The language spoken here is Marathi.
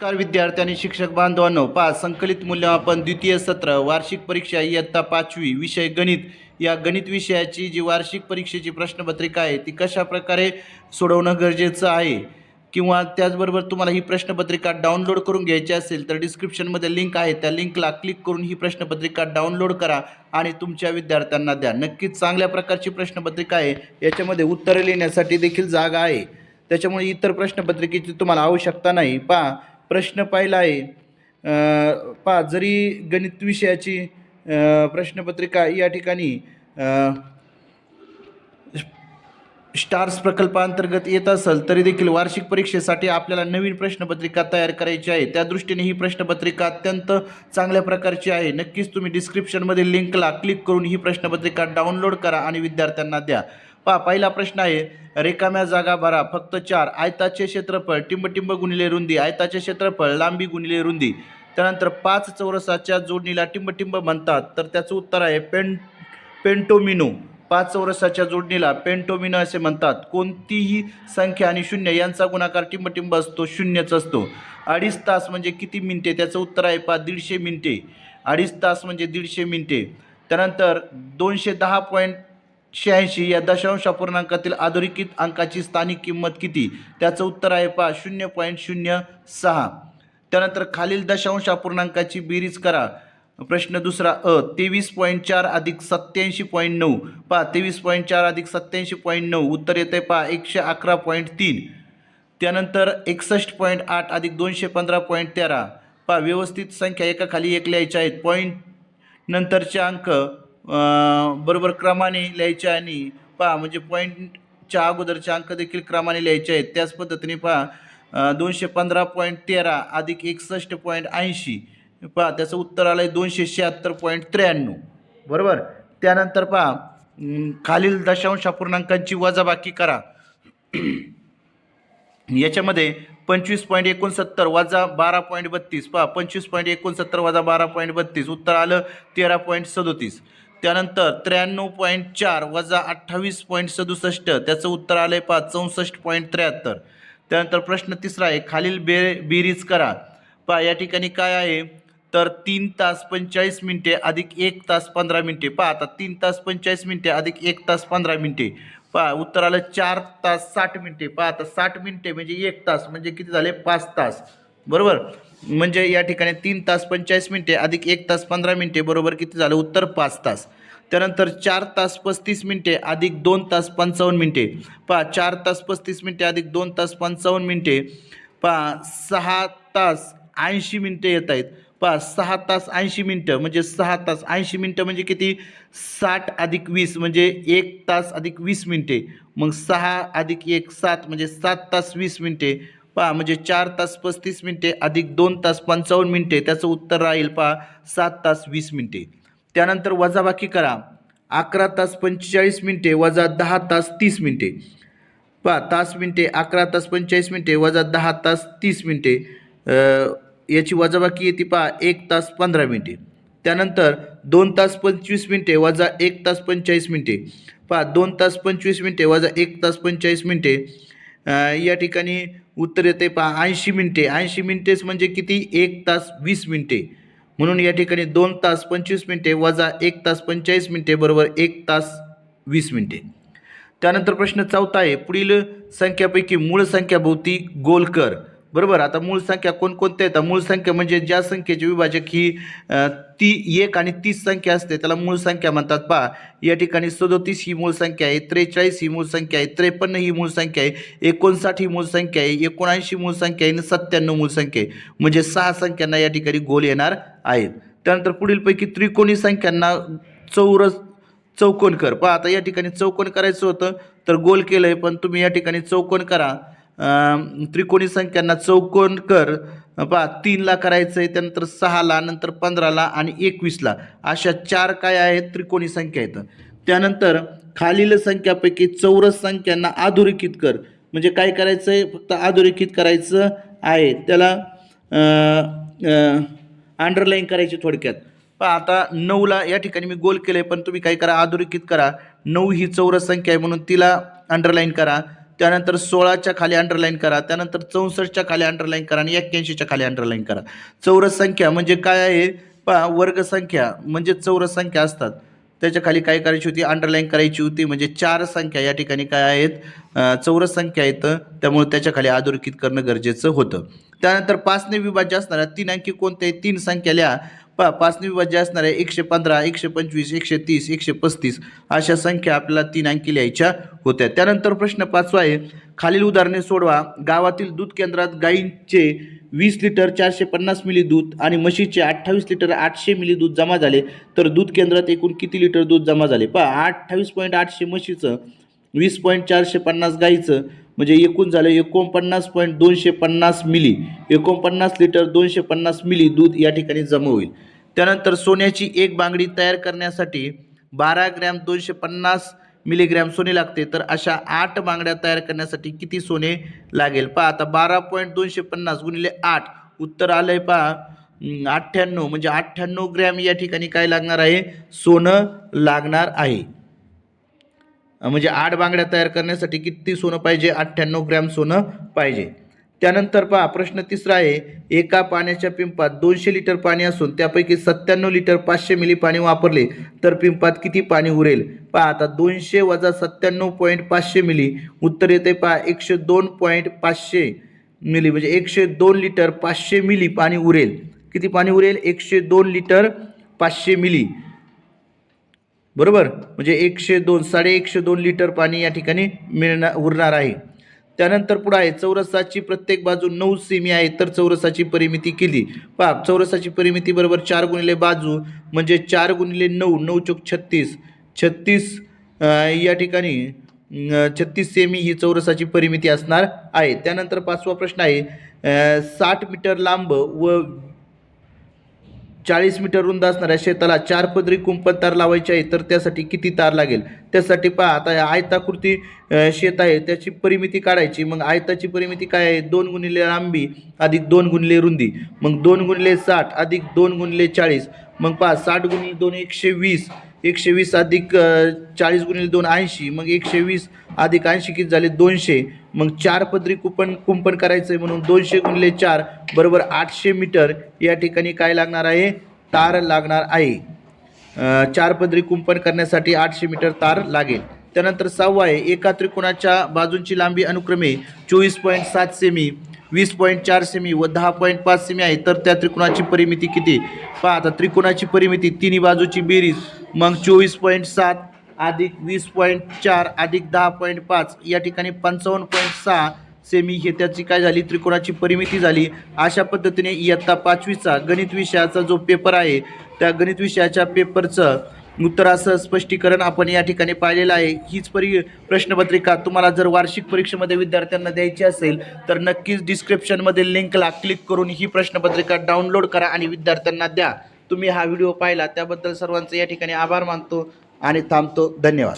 नमस्कार विद्यार्थी आणि शिक्षक बांधवांनो. पाच संकलित मूल्यमापन द्वितीय सत्र वार्षिक परीक्षा इयत्ता पाचवी विषय गणित. या गणित विषयाची जी वार्षिक परीक्षेची प्रश्नपत्रिका आहे ती कशा प्रकारे सोडवणं गरजेचं आहे? किंवा त्याचबरोबर तुम्हाला ही प्रश्नपत्रिका डाउनलोड करून घ्यायची असेल तर डिस्क्रिप्शनमध्ये लिंक आहे. त्या लिंकला क्लिक करून ही प्रश्नपत्रिका डाउनलोड करा आणि तुमच्या विद्यार्थ्यांना द्या. नक्कीच चांगल्या प्रकारची प्रश्नपत्रिका आहे. याच्यामध्ये उत्तरं लिहिण्यासाठी देखील जागा आहे. त्याच्यामुळे इतर प्रश्नपत्रिकेची तुम्हाला आवश्यकता नाही. पहा प्रश्न पाहिला आहे. पा पहा जरी गणित विषयाची प्रश्नपत्रिका या ठिकाणी स्टार्स प्रकल्पांतर्गत येत असेल तरी देखील वार्षिक परीक्षेसाठी आपल्याला नवीन प्रश्नपत्रिका तयार करायची आहे. त्या दृष्टीने ही प्रश्नपत्रिका अत्यंत चांगल्या प्रकारची आहे. नक्कीच तुम्ही डिस्क्रिप्शनमध्ये लिंकला क्लिक करून ही प्रश्नपत्रिका डाउनलोड करा आणि विद्यार्थ्यांना द्या. पा पहिला प्रश्न आहे रिकाम्या जागा भरा फक्त चार. आयताचे क्षेत्रफळ टिंबटिंब गुणिले रुंदी. आयताचे क्षेत्रफळ लांबी गुणिले रुंदी. त्यानंतर पाच चौरसाच्या जोडणीला टिंबटिंब म्हणतात. तर त्याचं उत्तर आहे पेन पेंटोमिनो. पाच चौरसाच्या जोडणीला पेंटोमिनो असे म्हणतात. कोणतीही संख्या आणि शून्य यांचा गुणाकार टिंबटिंब असतो शून्यच असतो. अडीच तास म्हणजे किती मिनिटे? त्याचं उत्तर आहे पा दीडशे मिनिटे. अडीच तास म्हणजे दीडशे मिनिटे. त्यानंतर दोनशे दहा पॉईंट शहाऐंशी या दशांश पूर्णांकातील अधोरेखित अंकाची स्थानिक किंमत किती? त्याचं उत्तर आहे पा शून्य पॉईंट शून्य सहा. त्यानंतर खालील दशांश अपूर्णांकाची बेरीज करा. प्रश्न दुसरा अ तेवीस पॉईंट चार अधिक सत्याऐंशी पॉईंट नऊ. पहा तेवीस पॉईंट चार अधिक सत्याऐंशी पॉईंट नऊ. उत्तर येते पहा एकशे अकरा पॉईंट तीन. त्यानंतर एकसष्ट पॉईंट आठ अधिक दोनशे पंधरा पॉईंट तेरा. पहा व्यवस्थित संख्या एकाखाली एक लिहायच्या आहेत. पॉईंट नंतरचे अंक बरोबर क्रमाने लिहायचे आणि पहा म्हणजे पॉईंटच्या अगोदरचे अंक देखील क्रमाने लिहायचे आहेत. त्याच पद्धतीने पहा दोनशे पंधरा पॉईंट तेरा अधिक एकसष्ट पॉईंट ऐंशी. पहा त्याचं उत्तर आलं आहे दोनशे शहात्तर पॉईंट त्र्याण्णव. बरोबर? त्यानंतर पहा खालील दशांश अपूर्णांकांची वजाबाकी करा. याच्यामध्ये पंचवीस पॉईंट एकोणसत्तर वजा बारा पॉईंट बत्तीस. पहा पंचवीस पॉईंट एकोणसत्तर वजा बारा पॉईंट बत्तीस. उत्तर आलं तेरा पॉईंट सदोतीस. त्यानंतर त्र्याण्णव पॉईंट चार वजा अठ्ठावीस पॉईंट सदुसष्ट त्याचं उत्तर आलं आहे पहा चौसष्ट पॉईंट त्र्याहत्तर. त्यानंतर प्रश्न तिसरा आहे खालील बे बेरीज करा. पहा या ठिकाणी काय आहे? तर तीन तास पंचेचाळीस मिनिटे अधिक एक तास पंधरा मिनिटे. पहा आता तीन तास पंचेचाळीस मिनिटे अधिक एक तास पंधरा मिनिटे. पहा उत्तर आलं चार तास साठ मिनिटे. पहा आता साठ मिनिटे म्हणजे एक तास म्हणजे किती झाले? पाच तास. बरोबर? म्हणजे या ठिकाणी तीन तास पंचेचाळीस मिनिटे अधिक एक तास पंधरा मिनिटे बरोबर किती झालं? उत्तर पाच तास. त्यानंतर चार तास पस्तीस मिनिटे अधिक दोन तास पंचावन्न मिनिटे. पहा चार तास पस्तीस मिनिटे अधिक दोन तास पंचावन्न मिनिटे. पहा सहा तास ऐंशी मिनिटे येत आहेत. पहा सहा तास ऐंशी मिनटं म्हणजे सहा तास ऐंशी मिनटं म्हणजे किती? साठ अधिक वीस म्हणजे एक तास अधिक वीस मिनटे. मग सहा अधिक एक सात म्हणजे सात तास वीस मिनटे. पहा म्हणजे चार तास पस्तीस मिनटे अधिक दोन तास पंचावन्न मिनटे त्याचं उत्तर राहील पहा सात तास वीस मिनटे. त्यानंतर वजाबाकी करा. अकरा तास पंचेचाळीस मिनटे वजा दहा तास तीस मिनटे. पहा तास मिनटे अकरा तास पंचेचाळीस मिनटे वजा दहा तास तीस मिनटे. याची वजाबाकी येते पहा एक तास पंधरा मिनटे. त्यानंतर दोन तास पंचवीस मिनटे वजा एक तास पंचेचाळीस मिनटे. पहा दोन तास पंचवीस मिनटे वजा एक तास पंचेचाळीस मिनटे. या ठिकाणी उत्तर येते पहा ऐंशी मिनटे. ऐंशी मिनटेच म्हणजे किती? एक तास वीस मिनटे. म्हणून या ठिकाणी दोन तास पंचवीस मिनटे वजा एक तास पंचेचाळीस मिनटे बरोबर एक तास वीस मिनटे. त्यानंतर प्रश्न चौथा आहे. पुढील संख्यापैकी मूळ संख्याभोवती गोल कर. बरोबर आता मूळ संख्या कोणकोणत्या येतात मूळ संख्या म्हणजे ज्या संख्येचे विभाजक ही ती एक आणि तीस संख्या असते त्याला मूळ संख्या म्हणतात. पहा या ठिकाणी सदोतीस ही मूळ संख्या आहे त्रेचाळीस ही मूळ संख्या आहे त्रेपन्न ही मूळ संख्या आहे एकोणसाठ ही मूळ संख्या आहे एकोणऐंशी मूळ संख्या आहे आणि सत्त्याण्णव मूळ संख्या आहे. म्हणजे सहा संख्यांना या ठिकाणी गोल येणार आहेत. त्यानंतर पुढीलपैकी त्रिकोणी संख्यांना चौरस चौकोन कर. पहा आता या ठिकाणी चौकोन करायचं होतं तर गोल केलं आहे पण तुम्ही या ठिकाणी चौकोन करा. त्रिकोणी संख्यांना चौकोन कर. पहा तीनला करायचं आहे त्यानंतर सहाला नंतर पंधराला आणि एकवीसला. अशा चार काय आहेत? त्रिकोणी संख्या आहेत. त्यानंतर खालील संख्यापैकी चौरस संख्यांना अधोरेखित कर. म्हणजे काय करायचं आहे फक्त अधोरेखित करायचं आहे. त्याला अंडरलाईन करायची थोडक्यात. पहा आता नऊला या ठिकाणी मी गोल केलं आहे पण तुम्ही काय करा? अधोरेखित करा. नऊ ही चौरस संख्या आहे म्हणून तिला अंडरलाईन करा. त्यानंतर सोळाच्या खाली अंडरलाईन करा त्यानंतर चौसष्टच्या खाली अंडरलाईन करा आणि एक्क्याऐंशीच्या खाली अंडरलाईन करा. चौरस संख्या म्हणजे काय आहे? पहा वर्गसंख्या म्हणजे चौरस संख्या असतात. त्याच्याखाली काय करायची होती? अंडरलाईन करायची होती. म्हणजे चार संख्या या ठिकाणी काय आहेत? चौरस संख्या आहेत. त्यामुळे त्याच्याखाली अधोरेखित करणं गरजेचं होतं. त्यानंतर पाचने विभाज्य असणाऱ्या तीन अंकी कोणते? तीन संख्या लिहा. पहा पाचने विभाज्य असणाऱ्या एकशे पंधरा एकशे पंचवीस एकशे तीस एकशे पस्तीस अशा संख्या आपल्याला तीन अंकी लिहायच्या होत्या. त्यानंतर प्रश्न पाचवा आहे खालील उदाहरणे सोडवा. गावातील दूध केंद्रात गायींचे वीस लिटर चारशे पन्नास मिली दूध आणि म्हशीचे अठ्ठावीस लिटर आठशे मिली दूध जमा झाले. तर दूध केंद्रात एकूण किती लिटर दूध जमा झाले? पहा अठ्ठावीस पॉईंट आठशे म्हशीचं वीस पॉईंट चारशे पन्नास गाईचं म्हणजे एकूण झालं एकोणपन्नास पॉईंट दोनशे पन्नास मिली. एकोणपन्नास लिटर दोनशे पन्नास मिली दूध या ठिकाणी जमा होईल. त्यानंतर सोन्याची एक बांगडी तयार करण्यासाठी बारा ग्रॅम दोनशे पन्नास मिलीग्रॅम सोने लागते. तर अशा आठ बांगड्या तयार करण्यासाठी किती सोने लागेल? पहा आता बारा पॉईंट दोनशे पन्नास गुणिले आठ. उत्तर आलं आहे पहा अठ्ठ्याण्णव. म्हणजे अठ्ठ्याण्णव ग्रॅम या ठिकाणी काय लागणार आहे? सोनं लागणार आहे. म्हणजे आठ बांगड्या तयार करण्यासाठी किती सोनं पाहिजे? अठ्ठ्याण्णव ग्रॅम सोनं पाहिजे. त्यानंतर पहा प्रश्न तिसरा आहे एका पाण्याच्या पिंपात दोनशे लिटर पाणी असून त्यापैकी सत्त्याण्णव लिटर पाचशे मिली पाणी वापरले तर पिंपात किती पाणी उरेल? पहा आता दोनशे वजा सत्त्याण्णव पॉईंट पाचशे मिली. उत्तर येते पहा एकशे दोन पॉईंट पाचशे मिली म्हणजे एकशे दोन लिटर पाचशे मिली पाणी उरेल. किती पाणी उरेल? एकशे दोन लिटर पाचशे मिली. बरोबर? म्हणजे एकशे दोन साडे एकशे दोन लिटर पाणी या ठिकाणी मिळणार उरणार आहे. त्यानंतर पुढं आहे चौरसाची प्रत्येक बाजू नऊ सेमी आहे तर चौरसाची परिमिती केली. पहा चौरसाची परिमिती बरोबर चार गुणिले बाजू म्हणजे चार गुणिले नऊ नऊ चौक छत्तीस. छत्तीस या ठिकाणी छत्तीस सेमी ही चौरसाची परिमिती असणार आहे. त्यानंतर पाचवा प्रश्न आहे साठ मीटर लांब व चाळीस मीटर रुंद असणाऱ्या शेताला चार पदरी कुंपण तार लावायची आहे तर त्यासाठी किती तार लागेल? त्यासाठी पहा आता या आयताकृती शेत आहे त्याची परिमिती काढायची. मग आयताची परिमिती काय आहे? दोन गुणिले लांबी अधिक दोन गुणिले रुंदी. मग दोन गुणिले साठ अधिक दोन गुणिले चाळीस. मग पहा साठ गुणिले दोन एकशे वीस. एकशे वीस अधिक चाळीस गुणिले दोन ऐंशी. मग एकशे वीस अधिक ऐंशी किती झाले? दोनशे. मग चार पदरी कुंपण कुंपण करायचं आहे म्हणून दोनशे गुणले चार बरोबर आठशे मीटर या ठिकाणी काय लागणार आहे? तार लागणार आहे. चार पदरी कुंपण करण्यासाठी आठशे मीटर तार लागेल. त्यानंतर सहावा आहे एका त्रिकोणाच्या बाजूंची लांबी अनुक्रमे चोवीस पॉईंट सात सेमी वीस पॉईंट चार सेमी व दहा पॉईंट पाच सेमी आहे. तर त्या त्रिकोणाची परिमिती किती? पहा आता त्रिकोणाची परिमिती तिन्ही बाजूची बेरीज मग चोवीस पॉईंट सात अधिक वीस पॉईंट चार अधिक दहा पॉईंट पाच या ठिकाणी पंचावन्न पॉईंट सहा सेमी हे त्याची काय झाली? त्रिकोणाची परिमिती झाली. अशा पद्धतीने इयत्ता पाचवीचा गणित विषयाचा जो पेपर आहे त्या गणित विषयाच्या पेपरचं उत्तरासह स्पष्टीकरण आपण या ठिकाणी पाहिलेलं आहे. हीच परी प्रश्नपत्रिका तुम्हाला जर वार्षिक परीक्षेमध्ये विद्यार्थ्यांना द्यायची असेल तर नक्कीच डिस्क्रिप्शनमध्ये लिंकला क्लिक करून ही प्रश्नपत्रिका डाउनलोड करा आणि विद्यार्थ्यांना द्या. तुम्ही हा व्हिडिओ पाहिला त्याबद्दल सर्वांचे या ठिकाणी आभार मानतो. आणि थांबतो. धन्यवाद.